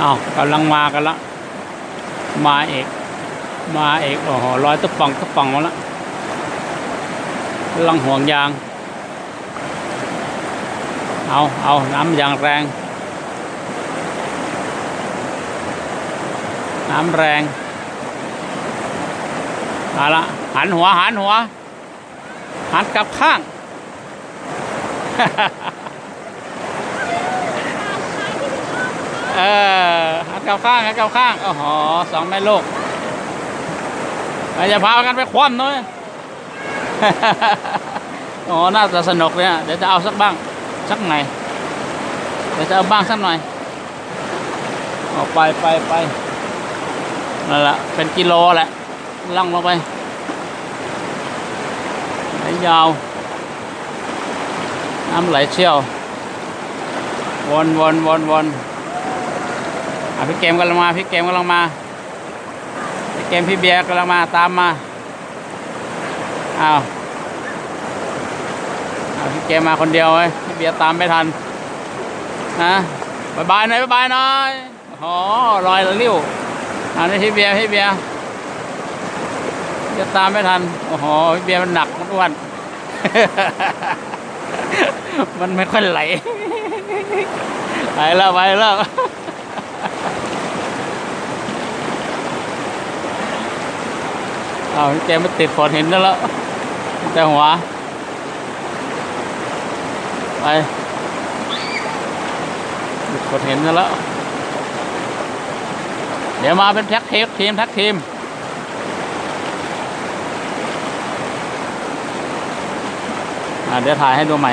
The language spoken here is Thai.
เอากำลังมากันละ มาเอก มาเอกโอ้โหร้อยตะป่องตะป่องมาละกำลังห่วงยาง เอาเอาน้ำยางแรง น้ำแรงเอาละหันหัวหันหัว หันกลับข้าง เออ กลับข้างหันกลับข้างโอ้โหสองแม่ลูกเราจะพากันไปคว่ำน่อยโอ้น่าจะสนุกเลยอะเดี๋ยวจะเอาสักบ้างสักหน่อยเดี๋ยวจะเอาบ้างสักหน่อยออกไปไปไปนั่นแหละเป็นกิโลแหละล่องลงไปไหลยาวน้ำไหลเชี่ยว วนวนวนวน อะพี่เกมกำลังมาพี่เกมกำลังมาพี่เกมพี่เบียร์กำลังมาตามมาอ้าวอ้าวพี่เกมมาคนเดียวเว้ยพี่เบียร์ตามไม่ทันนะบายบายหน่อยบายบายหน่อยโอ้ลอยละลิ้วอันนี้พี่เบียร์พี่เบียร์จะตามไม่ทันโอ้โหพี่เบียร์มันหนักมันอ้วนมันไม่ค่อยไหลไปแล้วไปแล้ว เอาแกไม่ติดฝนเห็นแล้วแต่หัว ไปติดฝนเห็นแล้ว เดี๋ยวมาเป็นแท็กทีมทีมแท็กทีมเดี๋ยวถ่ายให้ดูใหม่